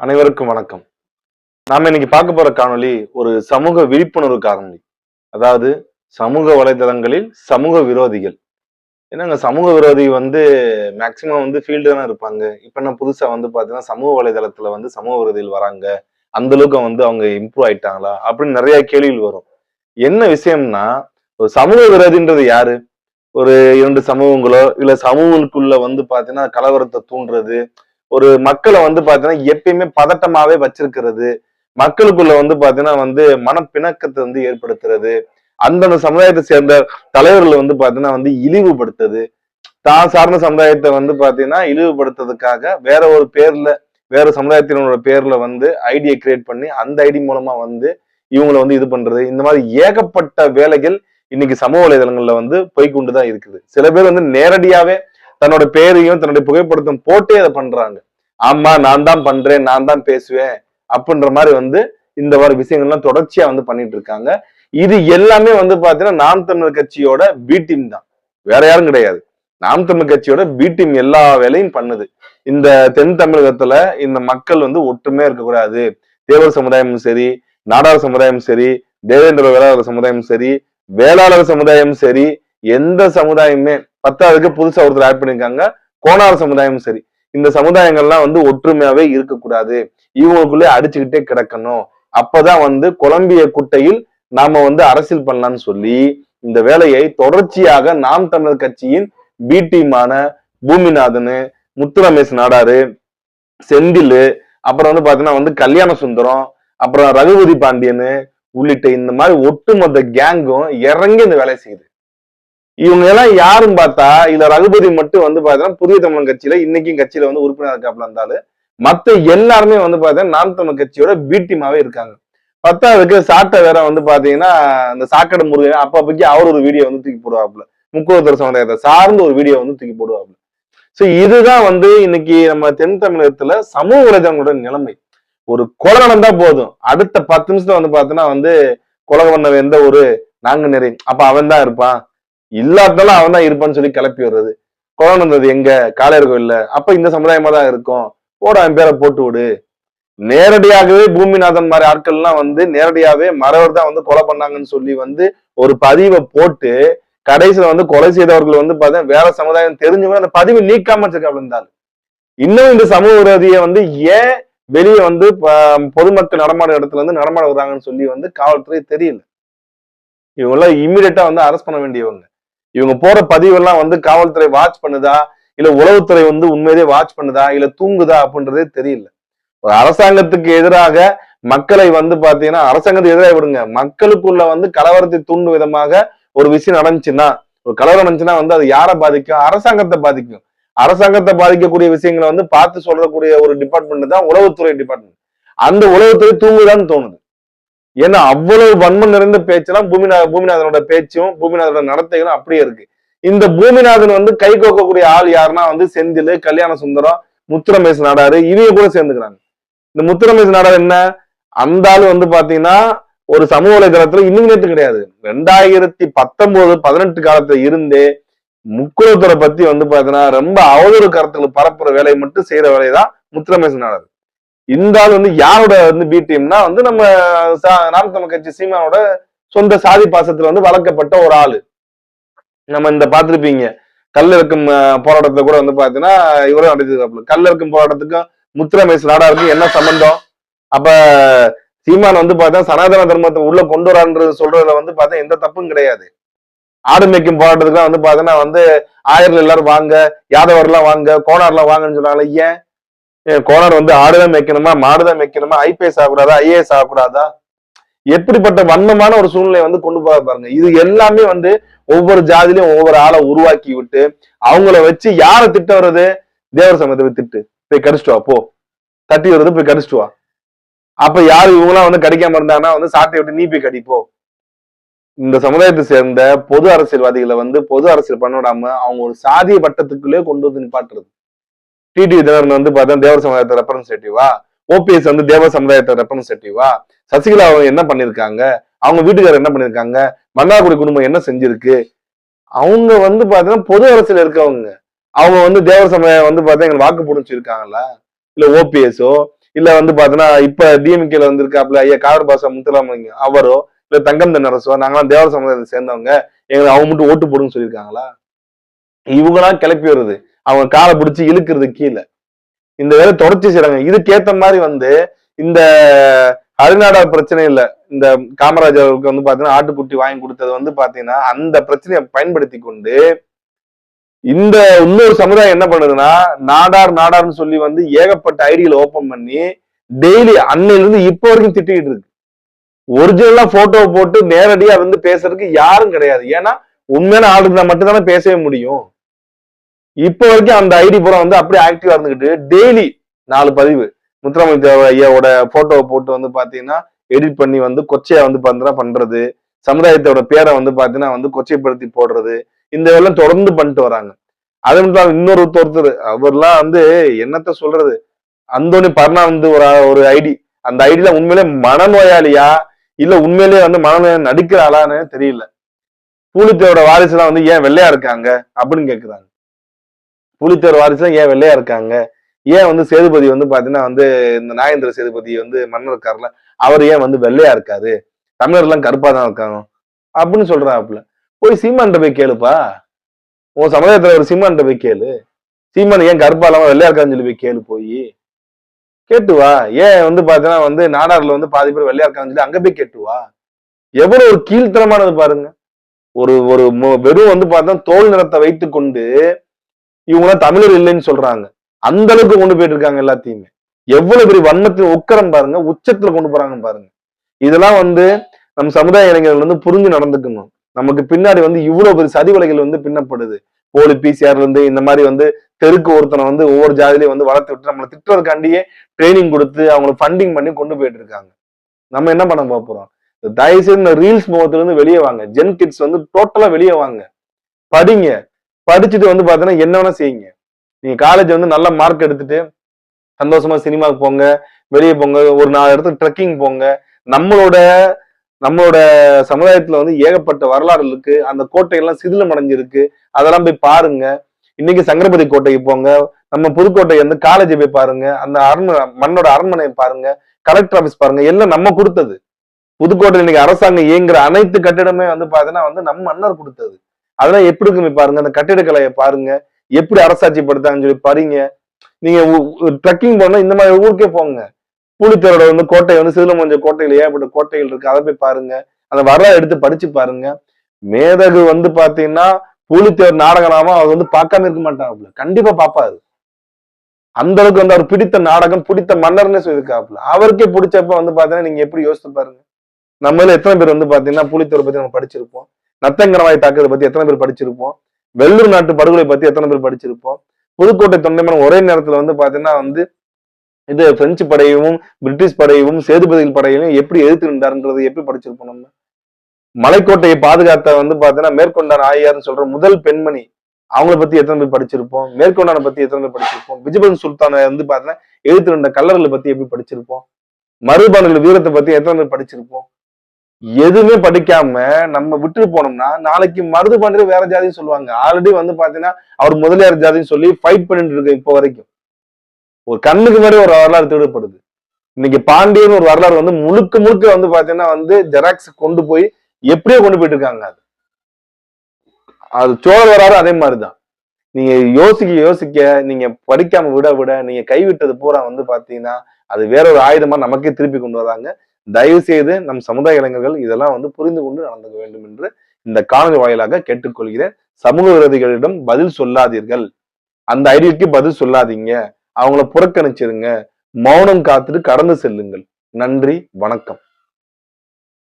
அனைவருக்கும் வணக்கம். நாம இன்னைக்கு பார்க்க போற காணொளி ஒரு சமூக விழிப்புணர்வு காணொலி அதாவது சமூக வலைதளங்களில் சமூக விரோதிகள். ஏன்னா சமூக விரோதி வந்து மேக்சிமம் வந்து ஃபீல்டு தானே இருப்பாங்க. இப்ப என்ன புதுசா வந்து பாத்தீங்கன்னா சமூக வலைதளத்துல வந்து சமூக விரோதிகள் வராங்க. அந்த அளவுக்கு வந்து அவங்க இம்ப்ரூவ் ஆயிட்டாங்களா? அப்படின்னு நிறைய கேள்விகள் வரும். என்ன விஷயம்னா ஒரு சமூக விரோதின்றது யாரு? ஒரு இரண்டு சமூகங்களோ இல்ல சமூகங்களுக்குள்ள வந்து பாத்தீங்கன்னா கலவரத்தை தூண்டுறது ஒரு மக்களை வந்து பாத்தீங்கன்னா எப்பயுமே பதட்டமாவே வச்சிருக்கிறது. மக்களுக்குள்ள வந்து பாத்தீங்கன்னா வந்து மனப்பிணக்கத்தை வந்து ஏற்படுத்துறது. அந்தந்த சமுதாயத்தை சேர்ந்த தலைவர்களை வந்து பாத்தீங்கன்னா வந்து இழிவுபடுத்துறது தான் சார்ந்த சமுதாயத்தை வந்து பாத்தீங்கன்னா இழிவுபடுத்துறதுக்காக வேற ஒரு பேர்ல வேற சமுதாயத்தினரோட பேர்ல வந்து ஐடியை கிரியேட் பண்ணி அந்த ஐடி மூலமா வந்து இவங்களை வந்து இது பண்றது. இந்த மாதிரி ஏகப்பட்ட வேலைகள் இன்னைக்கு சமூக வலைதளங்கள்ல வந்து போய்கொண்டுதான் இருக்குது. சில பேர் வந்து நேரடியாவே தன்னோட பேரையும் தன்னுடைய புகைப்படத்தையும் போட்டே அதை பண்றாங்க. ஆமா நான் தான் பண்றேன் நான் தான் பேசுவேன் அப்படின்ற மாதிரி வந்து இந்த மாதிரி விஷயங்கள்லாம் தொடர்ச்சியா வந்து பண்ணிட்டு இருக்காங்க. இது எல்லாமே வந்து பாத்தீங்கன்னா நாம் தமிழர் கட்சியோட பி டீம் தான். வேற யாரும் கிடையாது. நாம் தமிழ் கட்சியோட பி டீம் எல்லா வேலையும் பண்ணுது. இந்த தென் தமிழகத்துல இந்த மக்கள் வந்து ஒற்றுமையா இருக்கக்கூடாது. தேவர் சமுதாயமும் சரி நாடார் சமுதாயமும் சரி தேவேந்திர வேளாளர் சமுதாயமும் சரி வேளாளர் சமுதாயமும் சரி எந்த சமுதாயமே பத்தாவதுக்கு புதுசா ஒருத்தர் ஆட் பண்ணிருக்காங்க கோணார் சமுதாயமும் சரி. இந்த சமுதாயங்கள்லாம் வந்து ஒற்றுமையாவே இருக்கக்கூடாது. இவங்களுக்குள்ளே அடிச்சுக்கிட்டே கிடக்கணும். அப்பதான் வந்து கொலம்பிய குட்டையில் நாம வந்து அரசியல் பண்ணலாம்னு சொல்லி இந்த வேலையை தொடர்ச்சியாக நாம் தமிழர் கட்சியின் பி டீமான பூமிநாதனு முத்துரமேஷ் நாடாரு செந்தில் அப்புறம் வந்து பாத்தீங்கன்னா வந்து கல்யாண சுந்தரம் அப்புறம் ரகுபதி பாண்டியனு உள்ளிட்ட இந்த மாதிரி ஒட்டுமொத்த கேங்கும் இறங்கி இந்த வேலையை செய்யுது. இவங்க எல்லாம் யாருன்னு பார்த்தா இதுல ரகுபதி மட்டும் வந்து பாத்தீங்கன்னா புதிய தமிழன் கட்சியில இன்னைக்கும் கட்சியில வந்து உறுப்பினர் இருக்காப்புல இருந்தாலும் மத்த எல்லாருமே வந்து பாத்தீங்கன்னா நாம் தமிழ் கட்சியோட பி டீமாவே இருக்காங்க. பத்தாவதுக்கு சாட்டை வேற வந்து பாத்தீங்கன்னா இந்த சாக்கடை முருகன் அப்பப்பக்கு அவர் ஒரு வீடியோ வந்து தூக்கி போடுவாப்புல. முக்குவத்தர் சமுதாயத்தை சார்ந்து ஒரு வீடியோ வந்து தூக்கி போடுவாப்புல. சோ இதுதான் வந்து இன்னைக்கு நம்ம தென் தமிழகத்துல சமூக வலைதளங்களோட நிலைமை. ஒரு கொலை நடந்தா போதும். அடுத்த பத்து நிமிஷத்துல வந்து பாத்தீங்கன்னா வந்து கொலை பண்ணவன் எந்த ஒரு நாங்க நிறைய அப்ப அவன் தான் இருப்பான். இல்லாட்டாலும் அவன் தான் இருப்பான்னு சொல்லி கிளப்பி வர்றது குழந்தை வந்தது எங்க? காளையர் கோயில்ல அப்ப இந்த சமுதாயமா தான் இருக்கும். போட அவன் பேரை போட்டு விடு. நேரடியாகவே பூமிநாதன் மாதிரி ஆட்கள்லாம் வந்து நேரடியாவே மறவர் தான் வந்து கொலை பண்ணாங்கன்னு சொல்லி வந்து ஒரு பதிவை போட்டு கடைசியில வந்து கொலை செய்தவர்கள் வந்து பார்த்தா வேற சமுதாயம் தெரிஞ்சவங்க அந்த பதிவை நீக்காம வச்சிருக்காப்ல இருந்தாலும் இன்னும் இந்த சமூக விரோதியை வந்து ஏன் வெளியே வந்து பொதுமக்கள் நடமாடும் இடத்துல இருந்து நடமாட வர்றாங்கன்னு சொல்லி வந்து காவல்துறை தெரியல. இவங்க எல்லாம் இம்மிடியட்டா வந்து அரெஸ்ட் பண்ண வேண்டியவங்க. இவங்க போற பதிவெல்லாம் வந்து காவல்துறை வாட்ச் பண்ணுதா? இல்ல உளவுத்துறை வந்து உண்மையிலேயே வாட்ச் பண்ணுதா? இல்ல தூங்குதா? அப்படின்றதே தெரியல. ஒரு அரசாங்கத்துக்கு எதிராக மக்களை வந்து பாத்தீங்கன்னா அரசாங்கத்துக்கு எதிராக விடுங்க. மக்களுக்குள்ள வந்து கலவரத்தை தூண்டும் விதமாக ஒரு விஷயம் நடந்துச்சுன்னா ஒரு கலவரம் நடந்துச்சுன்னா வந்து அது யாரை பாதிக்கும்? அரசாங்கத்தை பாதிக்கும். அரசாங்கத்தை பாதிக்கக்கூடிய விஷயங்களை வந்து பார்த்து சொல்லக்கூடிய ஒரு டிபார்ட்மெண்ட் தான் உளவுத்துறை டிபார்ட்மெண்ட் அந்த உளவுத்துறை தூங்குதான்னு தோணுது. ஏன்னா அவ்வளவு வன்மம் நிறைந்த பேச்செல்லாம் பூமிநா பூமிநாதனோட பேச்சும் பூமிநாதனோட நடத்தைகளும் அப்படியே இருக்கு. இந்த பூமிநாதன் வந்து கை கோக்கக்கூடிய ஆள் யாருன்னா வந்து செந்தில் கல்யாண சுந்தரம் முத்துரமேஷ் நாடாரு இவங்க கூட சேர்ந்துக்கிறாங்க. இந்த முத்துரமேஷ் நாடார் என்ன? அந்த ஆளு வந்து பாத்தீங்கன்னா ஒரு சமூக வலைதளத்துல இன்னும் நேற்று கிடையாது. ரெண்டாயிரத்தி பத்தொன்பது பதினெட்டு காலத்துல இருந்தே முக்குளத்துறை பத்தி வந்து பாத்தீங்கன்னா ரொம்ப அவதூறு கருத்துக்கள் பரப்புற வேலையை மட்டும் செய்யற வேலையை முத்துரமேஷ் நாடார். இந்த ஆள் வந்து யாரோட வந்து பி டீம்னா வந்து நம்ம சா- நாம் தமிழ் கட்சி சீமானோட சொந்த சாதி பாசத்துல வந்து வளர்க்கப்பட்ட ஒரு ஆளு. நம்ம இந்த பார்த்துருப்பீங்க. கல்லிறக்கும் போராட்டத்தை கூட வந்து பாத்தீங்கன்னா இவரும் நடத்திருக்காப்புல கல்லிறக்கும் போராட்டத்துக்கும் முத்துரமேஷ் நாடாருக்கும் என்ன சம்பந்தம்? அப்ப சீமான் வந்து பார்த்தா சனாதன தர்மத்தை உள்ள கொண்டு வரான்றது சொல்றதுல வந்து பார்த்தா எந்த தப்பும் கிடையாது. ஆடு மேய்க்கும் போராட்டத்துக்குலாம் வந்து பார்த்தீங்கன்னா வந்து ஆயிரம் எல்லாரும் வாங்க யாதவர்லாம் வாங்க கோனார்லாம் வாங்கன்னு சொன்னாங்களே ஏன்? கோனார் வந்து ஆடுதான் மேய்க்கணுமா மாடுதான் மேய்க்கணுமா ஐபிஎஸ் ஆகக்கூடாதா ஐஏஎஸ் ஆகக்கூடாதா? எப்படிப்பட்ட வன்மமான ஒரு சூழ்நிலை வந்து கொண்டு போக பாருங்க. இது எல்லாமே வந்து ஒவ்வொரு ஜாதிலையும் ஒவ்வொரு ஆளை உருவாக்கி விட்டு அவங்கள வச்சு யாரை திட்ட வர்றது? தேவர் சமயத்தை திட்டு. போய் கடிச்சிட்டு வா போ. தட்டி வருது போய் கடிச்சிட்டு வா. அப்ப யாரு இவங்களாம் வந்து கடிக்காம இருந்தாங்கன்னா வந்து சாட்டை விட்டு நீ போய் கடிப்போ இந்த சமுதாயத்தை சேர்ந்த பொது அரசியல்வாதிகளை வந்து பொது அரசியல் பண்ண விடாம அவங்க ஒரு சாதிய வட்டத்துக்குள்ளே கொண்டு வந்து நிப்பாட்டுறது. டிடி தினகரன் வந்து பார்த்தா தேவர் சமுதாயத்தை ரெப்ரசன்டேட்டிவா ஓபிஎஸ் வந்து தேவ சமுதாயத்தை ரெப்ரசன்டேட்டிவா சசிகலா அவங்க என்ன பண்ணிருக்காங்க? அவங்க வீட்டுக்காரர் என்ன பண்ணிருக்காங்க? மன்னார்குடி குடும்பம் என்ன செஞ்சிருக்கு? அவங்க வந்து பாத்தீங்கன்னா பொது அரசியல் இருக்கவங்க. அவங்க வந்து தேவர் சமயம் வந்து பார்த்தா எங்களுக்கு வாக்கு போட்டு வச்சிருக்காங்களா இல்ல ஓபிஎஸ்ஓ இல்ல வந்து பாத்தீங்கன்னா இப்ப டிஎம்கேல வந்திருக்காப்ல ஐயா காதர் பாசா முத்துராமலிங்க அவரோ? இல்ல தங்கம் தென்னரசோ? நாங்களாம் தேவர சமுதாயத்தை சேர்ந்தவங்க. எங்களை அவங்க மட்டும் ஓட்டு போடுன்னு சொல்லியிருக்காங்களா இவங்களாம் கிளப்பி வருது. அவங்க காலை பிடிச்சி இழுக்கிறது கீழே. இந்த வேலை தொடர்ச்சி செய்றாங்க. இதுக்கேத்த மாதிரி வந்து இந்த அருநாடா பிரச்சனை இல்ல. இந்த காமராஜர் அவருக்கு வந்து பாத்தீங்கன்னா ஆட்டுக்குட்டி வாங்கி கொடுத்தது வந்து பாத்தீங்கன்னா அந்த பிரச்சனையை பயன்படுத்தி கொண்டு இந்த இன்னொரு சமுதாயம் என்ன பண்ணுதுன்னா நாடார் நாடார்னு சொல்லி வந்து ஏகப்பட்ட ஐடிகளை ஓபன் பண்ணி டெய்லி அன்னையில இருந்து இப்போ வரைக்கும் திட்டிக்கிட்டு இருக்கு. ஒரிஜினலா போட்டோ போட்டு நேரடியா வந்து பேசுறதுக்கு யாரும் கிடையாது. ஏன்னா உண்மையான ஆள் இருந்தா மட்டும் தானே பேசவே முடியும். இப்போ வரைக்கும் அந்த ஐடி பூரா வந்து அப்படியே ஆக்டிவா இருந்துகிட்டு டெய்லி நாலு பதிவு. முத்துராமலிங்க ஐயாவோட போட்டோவை போட்டு வந்து பாத்தீங்கன்னா எடிட் பண்ணி வந்து கொச்சையா வந்து பண்றா பண்றது. சமுதாயத்தோட பேரை வந்து பாத்தீங்கன்னா வந்து கொச்சைப்படுத்தி போடுறது. இந்த வேலை தொடர்ந்து பண்ணிட்டு வராங்க. அது மட்டும் இன்னொரு ஒருத்தர் அவர்லாம் வந்து என்னத்த சொல்றது? அந்தோனி பர்ணா வந்து ஒரு ஒரு ஐடி அந்த ஐடியில உண்மையிலே மனநோயாளியா? இல்ல உண்மையிலேயே வந்து மனநோயா நடிக்கிறாளான்னு தெரியல. பூலித்தேவோட வாரிசுலாம் வந்து ஏன் வெள்ளையா இருக்காங்க? அப்படின்னு கேக்குறாங்க. பூலித்தேவர் வாரிசுலாம் ஏன் வெள்ளையா இருக்காங்க? ஏன் வந்து சேதுபதி வந்து பாத்தீங்கன்னா வந்து இந்த நாகேந்திர சேதுபதி வந்து மன்னர் இருக்காருல அவர் ஏன் வந்து வெள்ளையா இருக்காரு? தமிழர்லாம் கருப்பா தான் இருக்காங்க. அப்படின்னு சொல்றாப்புல. போய் சீமான்ட்ட போய் கேளுப்பா. உன் சமுதாயத்துல ஒரு சீமான்ட்ட போய் கேளு. சீமான் ஏன் கருப்பா இல்லாம வெள்ளையா இருக்கான்னு சொல்லி போய் கேளு போய். கேட்டு வா. ஏன் வந்து பாத்தீங்கன்னா வந்து நாடார்ல வந்து பாதி பேர் வெள்ளையா இருக்காங்கன்னு சொல்லி அங்க போய் கேட்டு வா. எவ்வளவு ஒரு கீழ்த்தரமானது பாருங்க. ஒரு ஒரு வெறும் வந்து பார்த்தா தோல் நிறத்தை வைத்து கொண்டு இவங்களாம் தமிழர் இல்லைன்னு சொல்றாங்க. அந்த அளவுக்கு கொண்டு போயிட்டு இருக்காங்க எல்லாத்தையுமே. எவ்வளவு பெரிய வன்மத்தின் உக்கரம் பாருங்க உச்சத்துல கொண்டு போறாங்க பாருங்க. இதெல்லாம் வந்து நம் சமுதாய இளைஞர்கள் வந்து புரிஞ்சு நடந்துக்கணும். நமக்கு பின்னாடி வந்து இவ்வளவு பெரிய சதிவலைகள் வந்து பின்னப்படுது. போலி பிசிஆர்ல இருந்து இந்த மாதிரி வந்து தெருக்கு ஒருத்தனை வந்து ஒவ்வொரு ஜாதியிலையும் வந்து வளர்த்து விட்டு நம்மளை திட்டுறதுக்காண்டியே ட்ரைனிங் கொடுத்து அவங்களுக்கு ஃபண்டிங் பண்ணி கொண்டு போயிட்டு இருக்காங்க நம்ம என்ன பண்ண போறோம்? தயவுசெய்து தயவு செய்து இந்த ரீல்ஸ் முகத்துல இருந்து வெளியே வாங்க. ஜென் கிட்ஸ் வந்து டோட்டலா வெளியே வாங்க. படிங்க. படிச்சுட்டு வந்து பார்த்தீங்கன்னா என்ன வேணா செய்யுங்க. நீங்க காலேஜ் வந்து நல்ல மார்க் எடுத்துட்டு சந்தோஷமா சினிமாவுக்கு போங்க வெளியே போங்க ஒரு நாலு இடத்துக்கு ட்ரெக்கிங் போங்க. நம்மளோட நம்மளோட சமுதாயத்துல வந்து ஏகப்பட்ட வரலாறு இருக்கு அந்த கோட்டையெல்லாம் சிதிலம் அடைஞ்சிருக்கு அதெல்லாம் போய் பாருங்க. இன்னைக்கு சங்கரபதி கோட்டைக்கு போங்க. நம்ம புதுக்கோட்டை வந்து காலேஜை போய் பாருங்க. அந்த அரண்மனை மண்ணோட அரண்மனையை பாருங்க. கலெக்டர் ஆஃபீஸ் பாருங்க. எல்லாம் நம்ம கொடுத்தது. புதுக்கோட்டை இன்னைக்கு அரசாங்கம் இயங்குற அனைத்து கட்டிடமே வந்து பாத்தீங்கன்னா வந்து நம்ம மன்னர் கொடுத்தது. அதெல்லாம் எப்படி இருக்குன்னு பாருங்க. அந்த கட்டிடக்கலையை பாருங்க. எப்படி அரசாட்சி படுத்தாங்கன்னு சொல்லி பாருங்க நீங்க ட்ரெக்கிங் போனா இந்த மாதிரி ஊருக்கே போங்க. பூலித்தரோட வந்து கோட்டை வந்து சிதிலமஞ்ச கோட்டையில் ஏகப்பட்ட கோட்டைகள் இருக்கு. அதை போய் பாருங்க. அந்த வரலாறு எடுத்து படிச்சு பாருங்க. மேதகு வந்து பாத்தீங்கன்னா பூலித்தேவர் நாடகனாம அவர் வந்து பார்க்காம இருக்க மாட்டாப்புல. கண்டிப்பா பாப்பாரு அந்த அளவுக்கு வந்து அவர் பிடித்த நாடகம் பிடித்த மன்னர்னே சொல்லியிருக்காப்புல. அவருக்கே பிடிச்சப்ப வந்து பாத்தீங்கன்னா நீங்க எப்படி யோசித்து பாருங்க. நம்மள எத்தனை பேர் வந்து பாத்தீங்கன்னா புலித்தேவர் பத்தி நம்ம படிச்சிருப்போம். நத்தங்கரவாய் தாக்குதலை பத்தி எத்தனை பேர் படிச்சிருப்போம்? வெள்ளூர் நாட்டு படுகொலை பத்தி எத்தனை பேர் படிச்சிருப்போம்? புதுக்கோட்டை தொண்டைமன் ஒரே நேரத்துல வந்து பாத்தீங்கன்னா வந்து இது பிரெஞ்சு படையவும் பிரிட்டிஷ் படையவும் சேதுபதிகள் படையையும் எப்படி எதிர்த்து நின்றாருன்றது எப்படி படிச்சிருப்போம் நம்ம? மலைக்கோட்டையை பாதுகாத்த வந்து பாத்தீங்கன்னா மேற்கொண்டார் ஆயார்னு சொல்ற முதல் பெண்மணி அவங்கள பத்தி எத்தனை பேர் படிச்சிருப்போம்? மேற்கொண்டான பத்தி எத்தனை பேர் படிச்சிருப்போம்? விஜயபன் சுல்தானை வந்து பாத்தீங்கன்னா எழுத்து நின்ற கல்லர்களை பத்தி எப்படி படிச்சிருப்போம்? மருபானர்கள் வீரத்தை பத்தி எத்தனை பேர் படிச்சிருப்போம்? எதுவுமே படிக்காம நம்ம விட்டு போனோம்னா நாளைக்கு மருது பாண்டியர் வேற ஜாதின்னு சொல்லுவாங்க. ஆல்ரெடி வந்து பாத்தீங்கன்னா அவர் முதலியார் ஜாதின்னு சொல்லி ஃபைட் பண்ணிட்டு இருக்கு இப்போ வரைக்கும். ஒரு கண்ணுக்கு மாதிரி ஒரு வரலாறு திருடப்படுது இன்னைக்கு பாண்டியன் ஒரு வரலாறு வந்து முழுக்க முழுக்க வந்து பாத்தீங்கன்னா வந்து ஜெராக்ஸ் கொண்டு போய் எப்படியோ கொண்டு போயிட்டு இருக்காங்க அது. அது சோழர் வரலாறு அதே மாதிரிதான். நீங்க யோசிக்க யோசிக்க நீங்க படிக்காம விட விட நீங்க கைவிட்டது பூரா வந்து பாத்தீங்கன்னா அது வேற ஒரு ஆயுதமா நமக்கே திருப்பி கொண்டு வராங்க. தயவு செய்து நம் சமுதாய இளைஞர்கள் இதெல்லாம் வந்து புரிந்து கொண்டு நடந்துக்க வேண்டும் என்று இந்த காணொலி வாயிலாக கேட்டுக்கொள்கிறேன். சமூக விரோதிகளிடம் பதில் சொல்லாதீர்கள். அந்த ஐடிக்கு பதில் சொல்லாதீங்க. அவங்கள புறக்கணிச்சிருங்க. மௌனம் காத்துட்டு கடந்து செல்லுங்கள். நன்றி. வணக்கம்.